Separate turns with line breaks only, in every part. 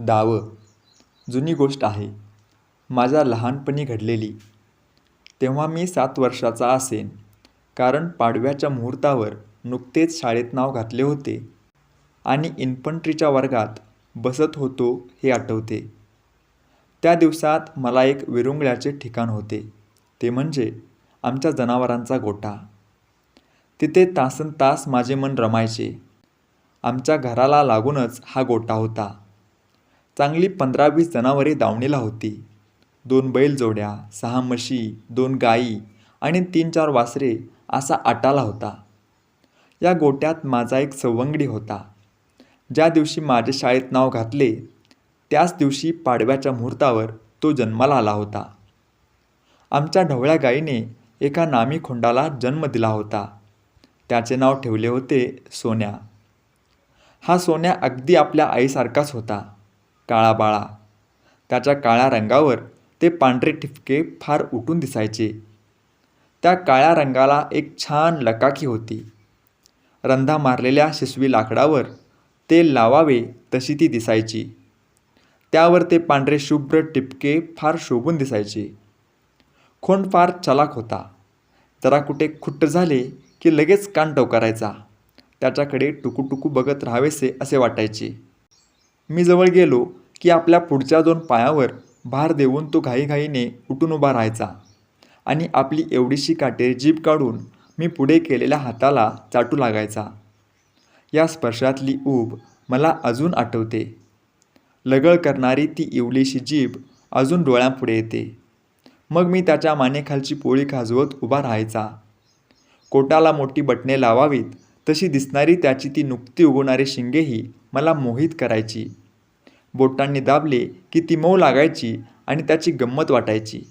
डावं जुनी गोष्ट आहे. माझ्या लहानपणी घडलेली. तेव्हा मी सात वर्षाचा असेन. कारण पाडव्याच्या मुहूर्तावर नुकतेच शाळेत नाव घातले होते. आणि इन्फंट्रीच्या वर्गात बसत होतो हे आठवते. त्या दिवसात मला एक विरुंगळ्याचे ठिकाण होते. ते म्हणजे आमच्या जनावरांचा गोठा. तिथे तासन तास माझे मन रमायचे. आमच्या घराला लागूनच हा गोठा होता. चांगली पंधरा वीस जनावरे दावणीला होती. दोन बैलजोड्या सहा म्हशी दोन गाई आणि तीन चार वासरे असा आटाला होता. या गोट्यात माझा एक सवंगडी होता. ज्या दिवशी माझ्या शाळेत नाव घातले त्याच दिवशी पाडव्याच्या मुहूर्तावर तो जन्माला आला होता. आमच्या ढवळ्या गायीने एका नामी खोंडाला जन्म दिला होता. त्याचे नाव ठेवले होते सोन्या. हा सोन्या अगदी आपल्या आईसारखाच होता. काळा बाळा त्याच्या काळ्या रंगावर ते पांढरे ठिपके फार उठून दिसायचे. त्या काळ्या रंगाला एक छान लकाकी होती. रंधा मारलेल्या शिसवी लाकडावर ते लावावे तशी ती दिसायची. त्यावर ते पांढरे शुभ्र टिपके फार शोभून दिसायचे. खोंड फार चलाक होता. जरा कुठे खुट्ट झाले की लगेच कान टवकारायचा. त्याच्याकडे टुकूटुकू बघत राहावेसे असे वाटायचे. मी जवळ गेलो की आपल्या पुढच्या दोन पायावर भार देऊन तो घाईघाईने उठून उभा राहायचा. आणि आपली एवढीशी काटेरी जीभ काढून मी पुढे केलेल्या हाताला चाटू लागायचा. या स्पर्शातली ऊब मला अजून आठवते. लगळ करणारी ती इवलीशी जीभ अजून डोळ्यांपुढे येते. मग मी त्याच्या मानेखालची पोळी खाजवत उभा राहायचा. कोटाला मोठी बटणे लावावीत तशी दिसणारी त्याची ती नुकती उगवणारी शिंगेही मला मोहित करायची. बोटांनी दाबले की ती मऊ लागायची आणि त्याची गंमत वाटायची.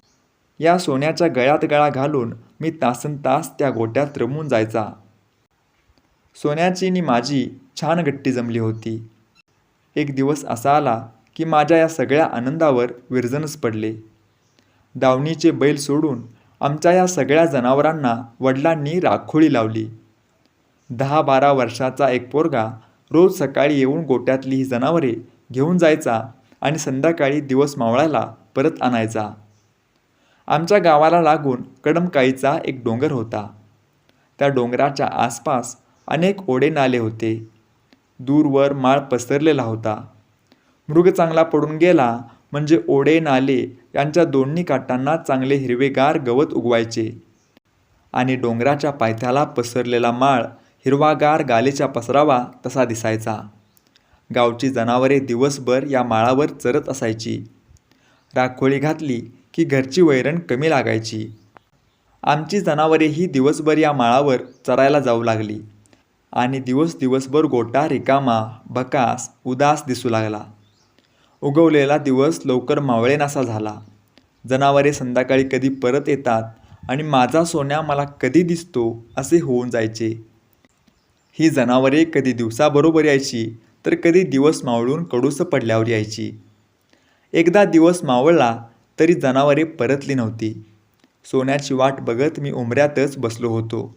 या सोन्याच्या गळ्यात गळा घालून मी तासन तास त्या गोट्यात रमून जायचा. सोन्याची आणि माझी छान गट्टी जमली होती. एक दिवस असा आला की माझ्या या सगळ्या आनंदावर विरजनच पडले. दावणीचे बैल सोडून आमच्या या सगळ्या जनावरांना वडिलांनी राखोळी लावली. दहा बारा वर्षाचा एक पोरगा रोज सकाळी येऊन गोट्यातली ही जनावरे घेऊन जायचा आणि संध्याकाळी दिवस मावळायला परत आणायचा. आमच्या गावाला लागून कडमकाईचा एक डोंगर होता. त्या डोंगराच्या आसपास अनेक ओढे नाले होते. दूरवर माळ पसरलेला होता. मृग चांगला पडून गेला म्हणजे ओढे नाले यांच्या दोन्ही काटांना चांगले हिरवेगार गवत उगवायचे. आणि डोंगराच्या पायथ्याला पसरलेला माळ हिरवागार गालेचा पसरावा तसा दिसायचा. गावची जनावरे दिवसभर या माळावर चरत असायची. राखोळी घातली की घरची वैरण कमी लागायची. आमची जनावरेही दिवसभर या माळावर चरायला जाऊ लागली. आणि दिवस दिवसभर गोटा रिकामा बकास उदास दिसू लागला. उगवलेला दिवस लवकर मावळेनासा झाला. जनावरे संध्याकाळी कधी परत येतात आणि माझा सोन्या मला कधी दिसतो असे होऊन जायचे. ही जनावरे कधी दिवसाबरोबर यायची तर कधी दिवस मावळून कडूस पडल्यावर यायची. एकदा दिवस मावळला तरी जनावरे परतली नव्हती. सोन्याची वाट बघत मी उमऱ्यातच बसलो होतो.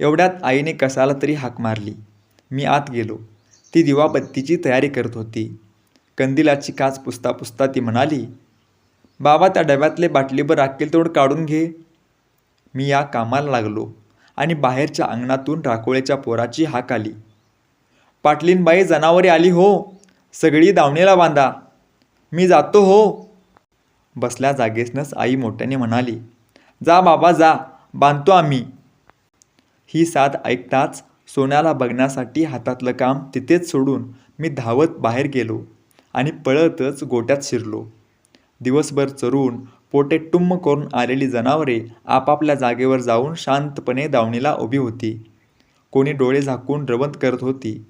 एवढ्यात आईने कसाला तरी हाक मारली. मी आत गेलो. ती दिवाबत्तीची तयारी करत होती. कंदिलाची काच पुसता पुसता ती म्हणाली बाबा त्या डब्यातले बाटलीभर राखेल तेवढं काढून घे. मी या कामाला लागलो. आणि बाहेरच्या अंगणातून राखोळ्याच्या पोराची हाक आली. पाटलीनबाई जनावरे आली हो. सगळी दावणीला बांधा. मी जातो हो. बसल्या जागेसनंच आई मोठ्याने म्हणाली जा बाबा जा. बांधतो आम्ही. ही साथ ऐकताच सोन्याला बघण्यासाठी हातातलं काम तिथेच सोडून मी धावत बाहेर गेलो आणि पळतच गोट्यात शिरलो. दिवसभर चरून पोटे टुम्म करून आलेली जनावरे आपापल्या जागेवर जाऊन शांतपणे दावणीला उभी होती. कोणी डोळे झाकून रवंत करत होती.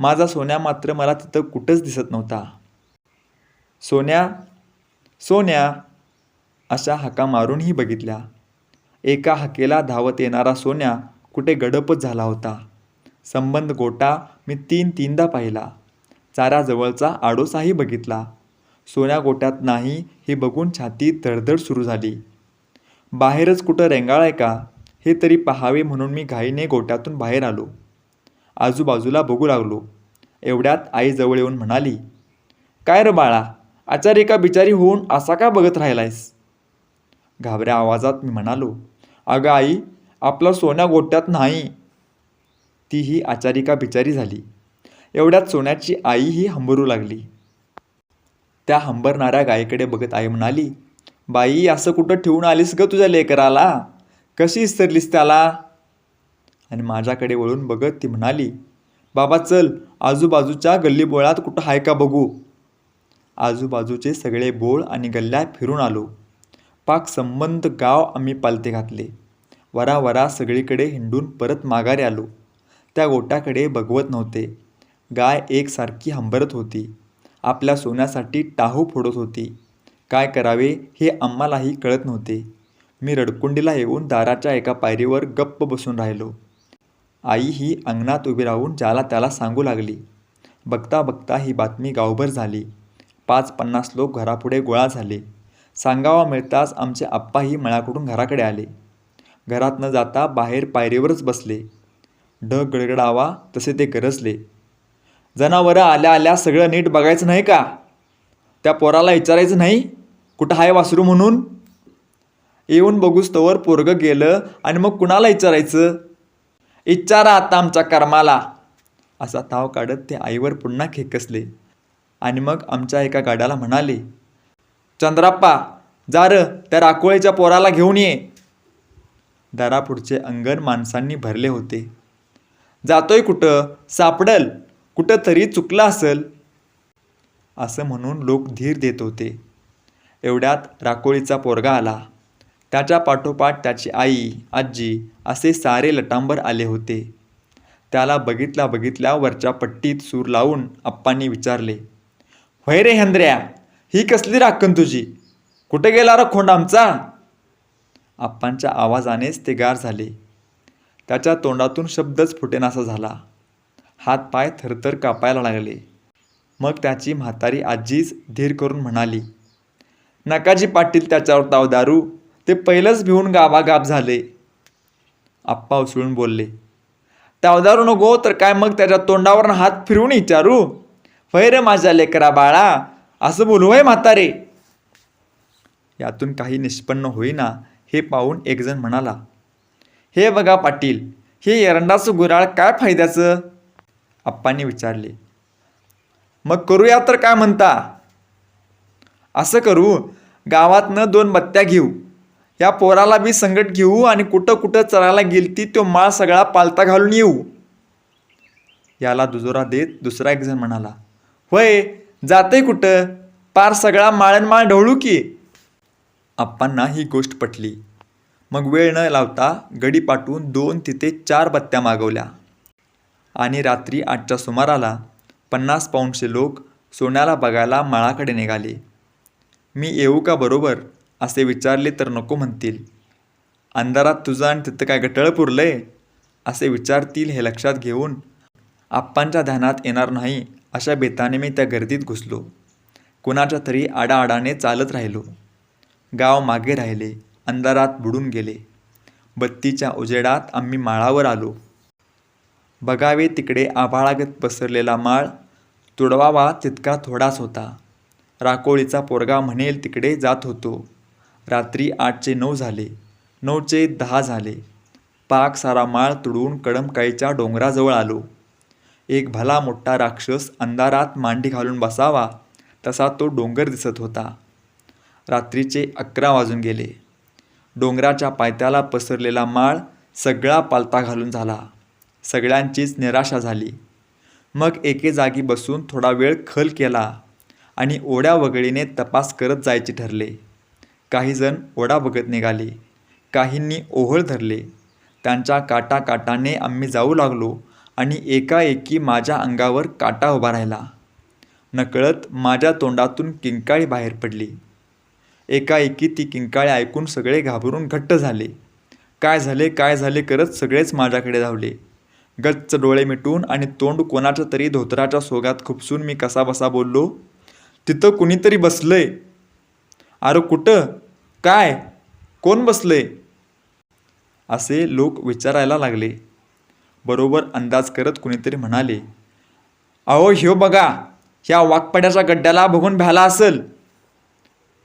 माझा सोन्या मात्र मला तिथं कुठंच दिसत नव्हता. सोन्या सोन्या अशा हाका मारूनही बघितल्या. एका हाकेला धावत येणारा सोन्या कुठे गडपच झाला होता. संबंध गोटा मी तीन तीनदा पाहिला. चाराजवळचा आडोसाही बघितला. सोन्या गोट्यात नाही हे बघून छाती धडधड सुरू झाली. बाहेरच कुठं रेंगाळ आहे का? हे तरी पहावे म्हणून मी घाईने गोट्यातून बाहेर आलो. आजूबाजूला बघू लागलो. एवढ्यात आई जवळ येऊन म्हणाली काय र बाळा आचार्य का बिचारी होऊन असा का बघत राहिलायस? घाबऱ्या आवाजात मी म्हणालो अगं आई आपला सोन्या गोट्यात नाही. ती ही बिचारी झाली. एवढ्यात सोन्याची आई ही हंबरू लागली. त्या हंबरणाऱ्या गायीकडे बघत आई म्हणाली बाई असं कुठं ठेवून आलीस ग तुझ्या लेकराला? कशी इसरलीस त्याला? आणि माझ्याकडे वळून बघत ती म्हणाली बाबा चल आजूबाजूच्या गल्लीबोळात कुठं आहे का बघू. आजूबाजूचे सगळे बोळ आणि गल्ल्या फिरून आलो. पाक संबंध गाव आम्ही पालते घातले. वरावरा सगळीकडे हिंडून परत माघारी आलो. त्या गोट्याकडे बघवत नव्हते. गाय एकसारखी हंबरत होती. आपल्या सोन्यासाठी टाहू फोडत होती. काय करावे हे आम्हालाही कळत नव्हते. मी रडकुंडीला येऊन दाराच्या एका पायरीवर गप्प बसून राहिलो. आई ही अंगणात उभी राहून ज्याला त्याला सांगू लागली. बघता बघता ही बातमी गावभर झाली. पाच पन्नास लोक घरापुढे गोळा झाले. सांगावा मिळताच आमचे आप्पाही मळ्याकडून घराकडे आले. घरात न जाता बाहेर पायरीवरच बसले. ढग गडगडावा तसे ते गरजले. जनावरं आल्या आल्या सगळं नीट बघायचं नाही का? त्या पोराला विचारायचं नाही? कुठं आहे वासरू म्हणून? येऊन बघूस तवर पोरगं गेलं आणि मग कुणाला विचारायचं? इच्चारा आता आमच्या कर्माला. असा ताव काढत ते आईवर पुन्हा खेकसले आणि मग आमच्या एका गाड्याला म्हणाले चंद्राप्पा जा र त्या राकोळीच्या पोराला घेऊन ये. दारापुढचे अंगण माणसांनी भरले होते. जातोय कुठं? सापडल. कुठंतरी चुकला चुकलं असं म्हणून लोक धीर देत होते. एवढ्यात राकोळीचा पोरगा आला. त्याच्या पाठोपाठ त्याची आई आजी असे सारे लटांबर आले होते. त्याला बघितल्या बघितल्या वरच्या पट्टीत सूर लावून आप्पांनी विचारले व्हय रे हेंद्र्या ही कसली राखण तुझी? कुठे गेला र खोंड आमचा? आप्पांच्या आवाजानेच ते गार झाले. त्याच्या तोंडातून शब्दच फुटेनासा झाला. हात पाय थरथर कापायला लागले. मग त्याची म्हातारी आजीच धीर करून म्हणाली नकाजी पाटील त्याच्यावर ताव दारू ते पहिलंच भिवून गावागाप झाले. आप्पा उसळून बोलले तावदारू नको तर काय मग त्याच्या तोंडावर हात फिरवून विचारू होय रे माझ्या लेकरा बाळा असं बोलू आहे म्हातारे? यातून काही निष्पन्न होईना हे पाहून एकजण म्हणाला हे बघा पाटील हे एरंडाचं गुराळ काय फायद्याचं? आप्पांनी विचारले. मग करूया तर काय म्हणता? असं करू गावातनं दोन बत्त्या घेऊ. या पोराला बी संगट घेऊ आणि कुठं कुठं चरायला गेलती तो माळ सगळा पालता घालून येऊ. याला दुजोरा देत दुसरा एक जण म्हणाला होय जाते कुठं? पार सगळा माळणमाळ ढवळू की. आप्पांना ही गोष्ट पटली. मग वेळ न लावता गडी पाठवून दोन तिथे चार बत्त्या मागवल्या. आणि रात्री आठच्या सुमाराला पन्नास पाऊंडचे लोक सोन्याला बघायला माळाकडे निघाले. मी येऊ का बरोबर? असे विचारले तर नको म्हणतील. अंधारात तुझं आणि तिथं काय गटळ पुरलंय? असे विचारतील हे लक्षात घेऊन आप्पांच्या ध्यानात येणार नाही अशा बेताने मी त्या गर्दीत घुसलो. कुणाच्या तरी आडाआडाने चालत राहिलो. गाव मागे राहिले अंधारात बुडून गेले. बत्तीच्या उजेडात आम्ही माळावर आलो. बघावे तिकडे आभाळागत पसरलेला माळ. तुडवावा तितका थोडाच होता. राकोळीचा पोरगा म्हणेल तिकडे जात होतो. रात्री आठचे नऊ झाले. नऊचे दहा झाले. पाक सारा माळ तुडवून कडमकाईच्या डोंगराजवळ आलो. एक भला मोठा राक्षस अंधारात मांडी घालून बसावा तसा तो डोंगर दिसत होता. रात्रीचे अकरा वाजून गेले. डोंगराच्या पायथ्याला पसरलेला माळ सगळा पालता घालून झाला. सगळ्यांचीच निराशा झाली. मग एके जागी बसून थोडा वेळ खल केला आणि ओढ्या वगळीने तपास करत जायचे ठरले. काहीजण ओढा बघत निघाले. काहींनी ओहळ धरले. त्यांच्या काटा काटाने आम्ही जाऊ लागलो आणि एकाएकी माझ्या अंगावर काटा उभा राहिला. नकळत माझ्या तोंडातून किंकाळी बाहेर पडली. एकाएकी ती किंकाळी ऐकून सगळे घाबरून घट्ट झाले. काय झाले काय झाले करत सगळेच माझ्याकडे धावले. गच्च डोळे मिटून आणि तोंड कोणाच्या तरी धोतराच्या सोगात खुपसून मी कसा बसा बोललो तिथं कुणीतरी बसलंय. अरे कुठं? काय? कोण बसलंय? असे लोक विचारायला लागले. बरोबर अंदाज करत कुणीतरी म्हणाले अहो ह्यो बघा ह्या वाकपड्याच्या गड्ड्याला बघून भ्याला असेल.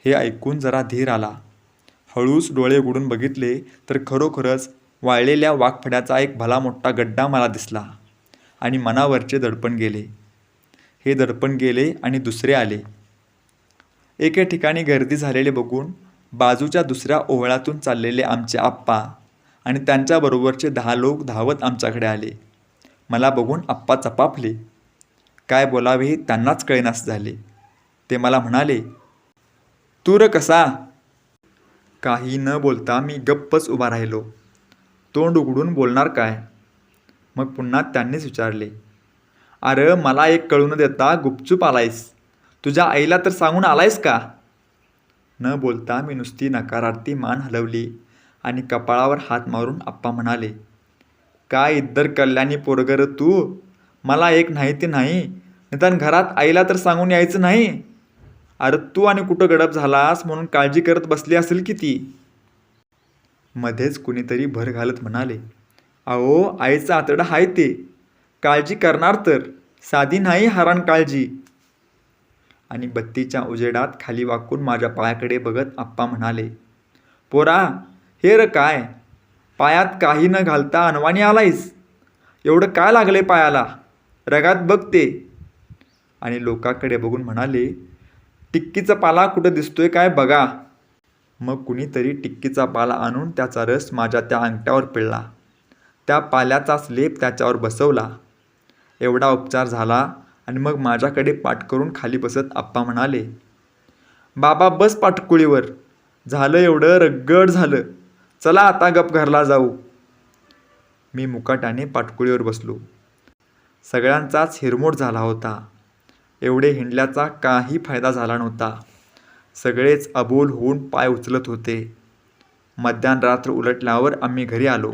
हे ऐकून जरा धीर आला. हळूच डोळे उघडून बघितले तर खरोखरच वाळलेल्या वाघफड्याचा एक भला मोठा गड्डा मला दिसला आणि मनावरचे दडपण गेले. हे दडपण गेले आणि दुसरे आले. एके ठिकाणी गर्दी झालेले बघून बाजूच्या दुसऱ्या ओहळातून चाललेले आमचे आप्पा आणि त्यांच्याबरोबरचे दहा लोक धावत आमच्याकडे आले. मला बघून आप्पा चपापले. काय बोलावे हे त्यांनाच कळेनास झाले. ते मला म्हणाले तूर कसा? काही न बोलता मी गप्पच उभा राहिलो. तोंड उघडून बोलणार काय? मग पुन्हा त्यांनीच विचारले अरे मला एक कळू न देता गुपचूप आलायस. तुझ्या आईला तर सांगून आलायस का? न बोलता मी नुसती नकारार्थी मान हलवली आणि कपाळावर हात मारून आप्पा म्हणाले काय इद्दर कल्याणी पोरगर तू? मला एक नाही ते नाही. निदान घरात आईला तर सांगून यायचं नाही. अरे तू आणि कुठं गडप झालास म्हणून काळजी करत बसली असेल की ती? मध्येच कुणीतरी भर घालत म्हणाले अहो आईचा आतडा हाय ते. काळजी करणार तर. साधी नाही हराण काळजी. आणि बत्तीच्या उजेडात खाली वाकून माझ्या पायाकडे बघत आप्पा म्हणाले पोरा हे र काय? पायात काही न घालता अनवाणी आलायस. एवढं काय लागले पायाला? रगात बघते आणि लोकांकडे बघून म्हणाले टिक्कीचा पाला कुठं दिसतोय काय बघा. मग कुणीतरी टिक्कीचा पाला आणून त्याचा रस माझ्या त्या अंगठ्यावर पिळला. त्या पाल्याचाच लेप त्याच्यावर बसवला. एवढा उपचार झाला आणि मग माझ्याकडे पाठ करून खाली बसत आप्पा म्हणाले बाबा बस पाठकुळीवर. झालं एवढं रगड झालं. चला आता गप घरला जाऊ. मी मुकाट्याने पाटकुळीवर बसलो. सगळ्यांचाच हिरमोड झाला होता. एवढे हिंडल्याचा काही फायदा झाला नव्हता. सगळेच अबोल होऊन पाय उचलत होते. मध्यान रात्र उलटल्यावर आम्ही घरी आलो.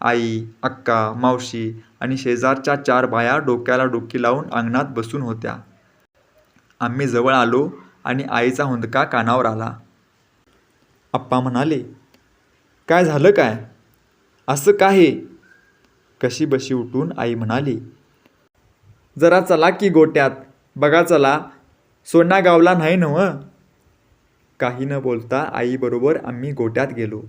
आई अक्का मावशी आणि शेजारच्या चार बाया डोक्याला डोकी लावून अंगणात बसून होत्या. आम्ही जवळ आलो आणि आईचा हुंदका कानावर आला. आप्पा म्हणाले काय झालं काय? असं काय कशी बशी उठून आई म्हणाली जरा चला की गोट्यात. बघा चला सोना गावला नाही नव्हं? काही न बोलता आईबरोबर आम्ही गोट्यात गेलो.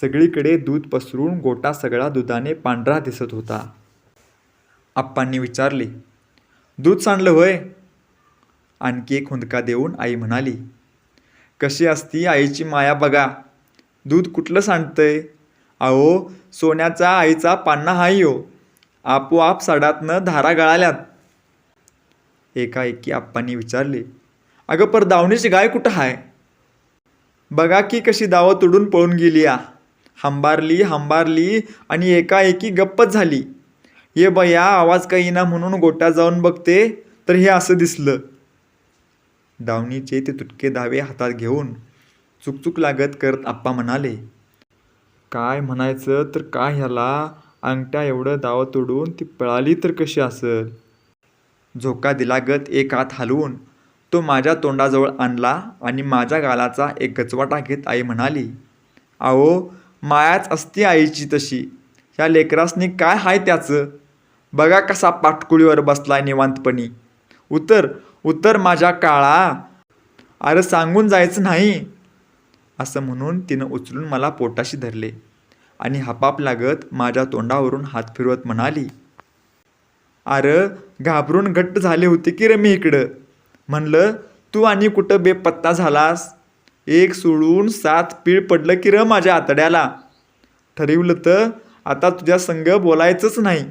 सगळीकडे दूध पसरून गोटा सगळा दुधाने पांढरा दिसत होता. आप्पांनी विचारले दूध सांडलं होय? आणखी एक हुंदका देऊन आई म्हणाली कशी असती आईची माया बघा. दूध कुठलं सांडतंय? अहो सोन्याचा आईचा पान्ना हाय हो. आपोआप सडातनं धारा गळाल्यात. एकाएकी आप्पांनी विचारले अगं पर दावणीची गाय कुठं आहे बघा की कशी दावं तुडून पळून गेली आ. हंबारली हंबारली आणि एकाएकी गप्पच झाली. ये बया आवाज काही ना म्हणून गोट्या जाऊन बघते तर हे असं दिसलं. दावणीचे ते तुटके दावे हातात घेऊन चुकचुक लागत करत आप्पा म्हणाले काय म्हणायचं तर काय ह्याला? अंगठ्या एवढं दावं तोडून ती पळाली तर कशी असेल? झोका दिलागत एक हात हलवून तो माझ्या तोंडाजवळ आणला आणि माझ्या गालाचा एक गचवाटा घेत आई म्हणाली अहो मायाच असते आईची तशी. ह्या लेकरासनी काय हाय त्याचं? बघा कसा पाटकुळीवर बसलाय निवांतपणी. उतर उतर माझ्या काळा. अरे सांगून जायचं नाही. असं म्हणून तिनं उचलून मला पोटाशी धरले आणि हापाप लागत माझ्या तोंडावरून हात फिरवत म्हणाली अरे घाबरून घट्ट झाले होते की रे मी इकडं? म्हणलं तू आणि कुठं बेपत्ता झालास? एक सोडून सात पीळ पडलं की र माझ्या आतड्याला. ठरवलं तर आता तुझ्या संग बोलायचंच नाही.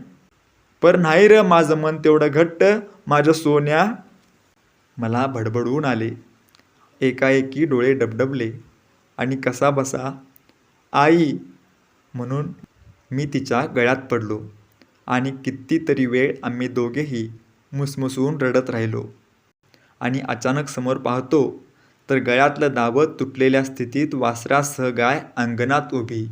पर नाही र माझं मन तेवढं घट्ट माझं सोन्या. मला भडबडवून आले. एकाएकी डोळे डबडबले. आणि कसा बसा? आई म्हणून मी तिच्या गळ्यात पडलो. आणि कितीतरी वेळ आम्ही दोघेही मुसमुसून रडत राहिलो. आणि अचानक समोर पाहतो तर गळ्यातलं दावत तुटलेल्या स्थितीत वासरासह गाय अंगणात उभी.